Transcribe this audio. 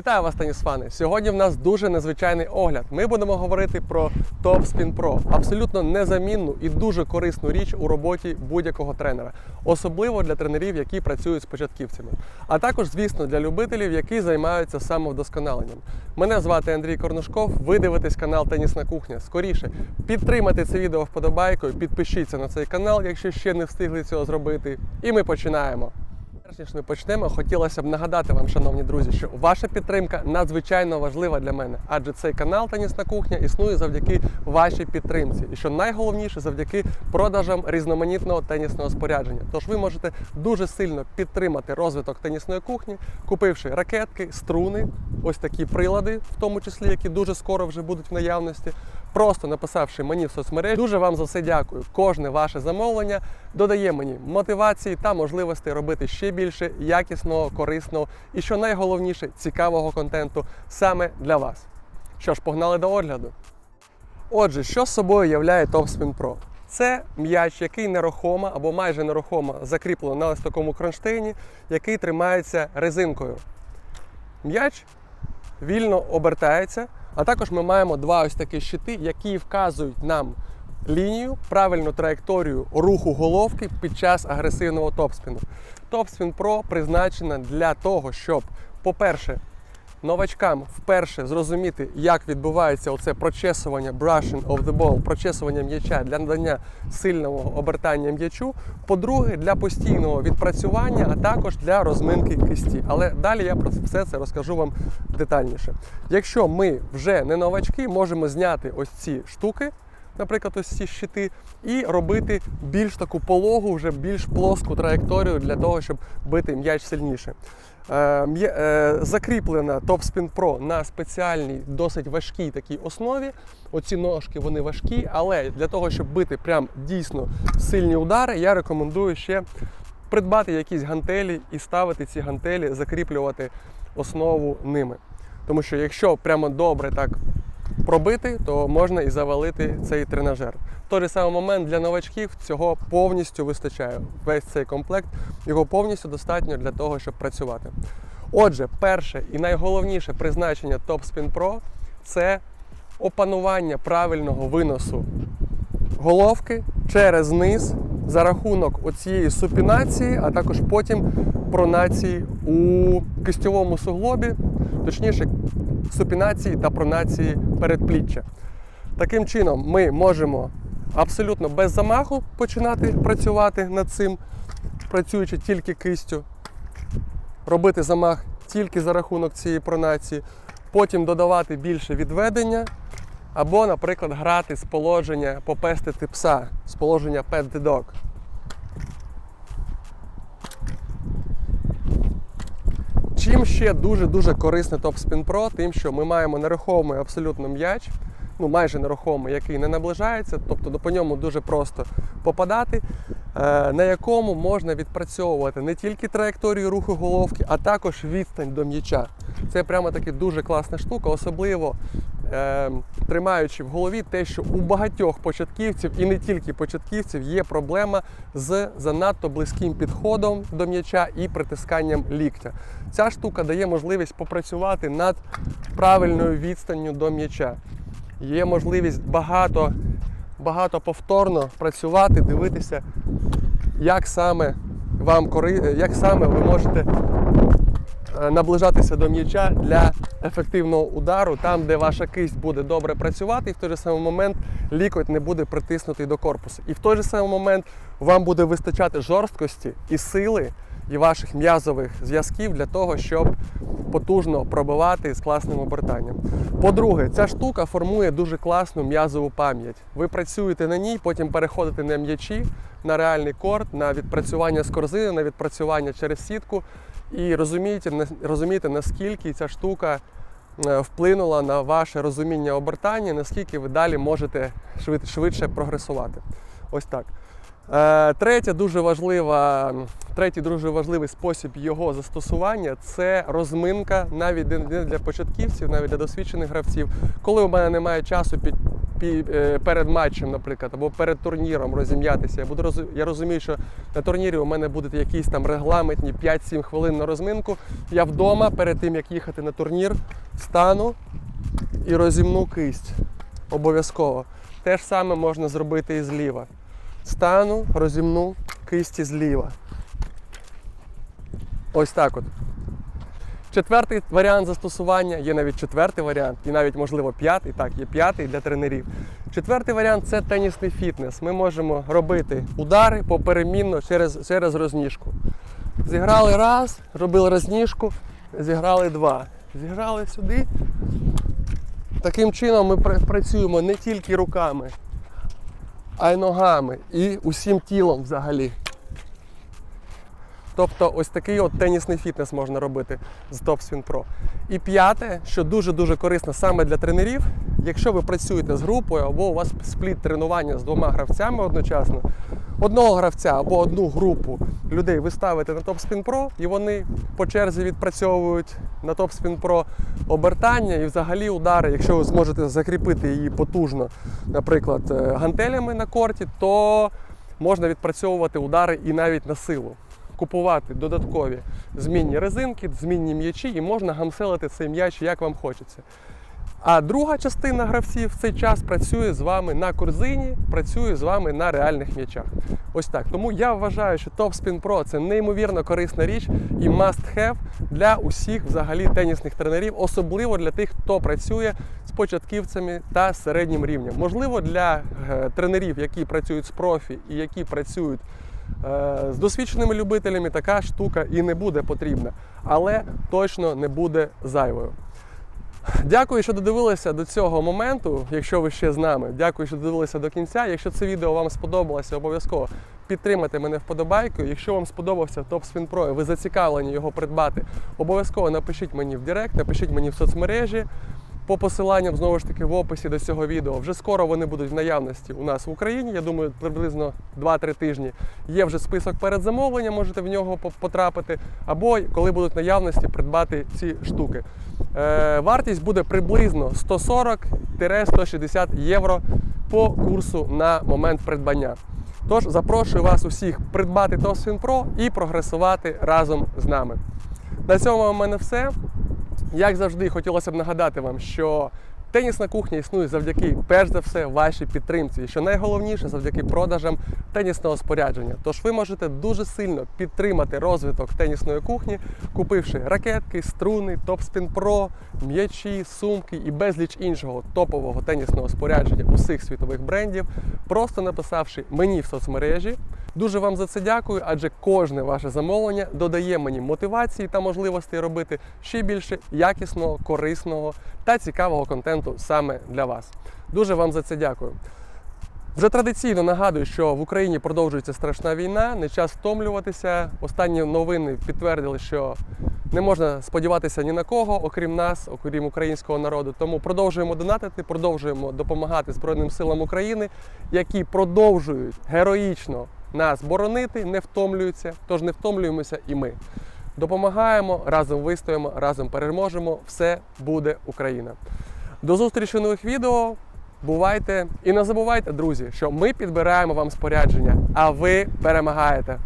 Вітаю вас, тенісфани! Сьогодні в нас дуже незвичайний огляд. Ми будемо говорити про Top Spin Pro. Абсолютно незамінну і дуже корисну річ у роботі будь-якого тренера, особливо для тренерів, які працюють з початківцями. А також, звісно, для любителів, які займаються самовдосконаленням. Мене звати Андрій Корнушков. Ви дивитесь канал Тенісна кухня. Скоріше підтримайте це відео вподобайкою, підпишіться на цей канал, якщо ще не встигли цього зробити. І ми починаємо. Перш ніж ми почнемо, хотілося б нагадати вам, шановні друзі, що ваша підтримка надзвичайно важлива для мене, адже цей канал Тенісна кухня існує завдяки вашій підтримці, і що найголовніше завдяки продажам різноманітного тенісного спорядження. Тож ви можете дуже сильно підтримати розвиток тенісної кухні, купивши ракетки, струни, ось такі прилади, в тому числі, які дуже скоро вже будуть в наявності. Просто написавши мені в соцмережі, дуже вам за все дякую. Кожне ваше замовлення додає мені мотивації та можливості робити ще більше якісного, корисного і, що найголовніше, цікавого контенту саме для вас. Що ж, погнали до огляду. Отже, що з собою являє Topspin Pro? Це м'яч, який нерухомо або майже нерухомо закріплено на ось такому кронштейні, який тримається резинкою. М'яч вільно обертається, а також ми маємо два ось такі щити, які вказують нам лінію, правильну траєкторію руху головки під час агресивного топспіну. Топспін Pro призначена для того, щоб, по-перше, новачкам вперше зрозуміти, як відбувається оце прочесування brushing of the ball, прочесування м'яча для надання сильного обертання м'ячу. По-друге, для постійного відпрацювання, а також для розминки кисті. Але далі я про все це розкажу вам детальніше. Якщо ми вже не новачки, можемо зняти ось ці штуки. Наприклад, ось ці щити, і робити більш таку пологу, вже більш плоску траєкторію для того, щоб бити м'яч сильніше. Е, е, закріплена Topspin Pro на спеціальній, досить важкій такій основі. Оці ножки вони важкі, але для того, щоб бити прям дійсно сильні удари, я рекомендую ще придбати якісь гантелі і ставити ці гантелі, закріплювати основу ними. Тому що якщо прямо добре так пробити, то можна і завалити цей тренажер. В той самий момент для новачків цього повністю вистачає. Весь цей комплект його повністю достатньо для того, щоб працювати. Отже, перше і найголовніше призначення Topspin Pro це опанування правильного виносу головки через низ за рахунок оцієї супінації, а також потім пронації у кистьовому суглобі, точніше, супінації та пронації передпліччя. Таким чином, ми можемо абсолютно без замаху починати працювати над цим, працюючи тільки кистю, робити замах тільки за рахунок цієї пронації, потім додавати більше відведення, або, наприклад, грати з положення попестити пса, з положення pet the dog. Чим ще дуже-дуже корисний топ Spin Pro, тим, що ми маємо нерухомий абсолютно м'яч, ну майже нерухомий, який не наближається, тобто по ньому дуже просто попадати, е, на якому можна відпрацьовувати не тільки траєкторію руху головки, а також відстань до м'яча. Це прямо таки дуже класна штука, особливо е, тримаючи в голові те, що у багатьох початківців і не тільки початківців є проблема з занадто близьким підходом до м'яча і притисканням ліктя. Ця штука дає можливість попрацювати над правильною відстанню до м'яча. Є можливість багато, багато повторно працювати, дивитися, як саме вам як саме ви можете е, наближатися до м'яча для ефективного удару, там, де ваша кисть буде добре працювати, і в той же самий момент лікоть не буде притиснутий до корпусу. І в той же самий момент вам буде вистачати жорсткості і сили і ваших м'язових зв'язків для того, щоб потужно пробивати з класним обертанням. По-друге, ця штука формує дуже класну м'язову пам'ять. Ви працюєте на ній, потім переходите на м'ячі, на реальний корт, на відпрацювання з корзини, на відпрацювання через сітку. І розумієте, розумієте, наскільки ця штука е, вплинула на ваше розуміння обертання, наскільки ви далі можете швидше прогресувати. Ось так. Е, Третя дуже важлива, третій дуже важливий спосіб його застосування це розминка навіть не для початківців, навіть для досвідчених гравців. Коли у мене немає часу під, пі- перед матчем, наприклад, або перед турніром розім'ятися. Я буду розу- я розумію, що на турнірі у мене будуть якісь там регламентні 5-7 хвилин на розминку. Я вдома перед тим як їхати на турнір, стану і розімну кисть. Обов'язково. Те ж саме можна зробити і зліва. Стану, розімну кисті зліва. Ось так от. Четвертий варіант застосування, є навіть четвертий варіант, і навіть, можливо, п'ятий, так, є п'ятий для тренерів. Четвертий варіант це тенісний фітнес. Ми можемо робити удари поперемінно через, через розніжку. Зіграли раз, робили розніжку, зіграли два. Зіграли сюди. Таким чином ми працюємо не тільки руками, а й ногами і усім тілом взагалі. Тобто ось такий от тенісний фітнес можна робити з TopSpin Pro. І п'яте, що дуже-дуже корисно саме для тренерів, якщо ви працюєте з групою або у вас спліт тренування з двома гравцями одночасно, одного гравця або одну групу людей ви ставите на TopSpin Pro, і вони по черзі відпрацьовують на TopSpin Pro обертання і взагалі удари, якщо ви зможете закріпити її потужно, наприклад, е, гантелями на корті, то можна відпрацьовувати удари і навіть на силу купувати додаткові змінні резинки, змінні м'ячі, і можна гамселити цей м'яч як вам хочеться. А друга частина гравців в цей час працює з вами на корзині, працює з вами на реальних м'ячах. Ось так. Тому я вважаю, що TopSpin Pro це неймовірно корисна річ і must have для усіх взагалі тенісних тренерів, особливо для тих, хто працює з початківцями та середнім рівнем. Можливо, для е, тренерів, які працюють з профі і які працюють З досвідченими любителями така штука і не буде потрібна, але точно не буде зайвою. Дякую, що додивилися до цього моменту, якщо ви ще з нами. Дякую, що додивилися до кінця. Якщо це відео вам сподобалося, обов'язково підтримайте мене вподобайкою. Якщо вам сподобався TopSpin Pro і ви зацікавлені його придбати, обов'язково напишіть мені в Директ, напишіть мені в соцмережі. По посиланням знову ж таки в описі до цього відео. Вже скоро вони будуть в наявності у нас в Україні. Я думаю, приблизно 2-3 тижні. Є вже список передзамовлення, можете в нього потрапити. Або коли будуть в наявності, придбати ці штуки. Е, вартість буде приблизно 140-160 євро по курсу на момент придбання. Тож запрошую вас усіх придбати TOSFIN Pro і прогресувати разом з нами. На цьому у мене все. Як завжди, хотілося б нагадати вам, що тенісна кухня існує завдяки, перш за все, вашій підтримці. І що найголовніше, завдяки продажам тенісного спорядження. Тож ви можете дуже сильно підтримати розвиток тенісної кухні, купивши ракетки, струни, Pro, м'ячі, сумки і безліч іншого топового тенісного спорядження усіх світових брендів, просто написавши мені в соцмережі. Дуже вам за це дякую, адже кожне ваше замовлення додає мені мотивації та можливостей робити ще більше якісного, корисного та цікавого контенту саме для вас. Дуже вам за це дякую. Вже традиційно нагадую, що в Україні продовжується страшна війна, не час втомлюватися. Останні новини підтвердили, що не можна сподіватися ні на кого, окрім нас, окрім українського народу. Тому продовжуємо донатити, продовжуємо допомагати Збройним силам України, які продовжують героїчно нас боронити, не втомлюються. Тож не втомлюємося і ми. Допомагаємо, разом вистоїмо, разом переможемо. Все буде Україна. До зустрічі в нових відео. Бувайте і не забувайте, друзі, що ми підбираємо вам спорядження, а ви перемагаєте.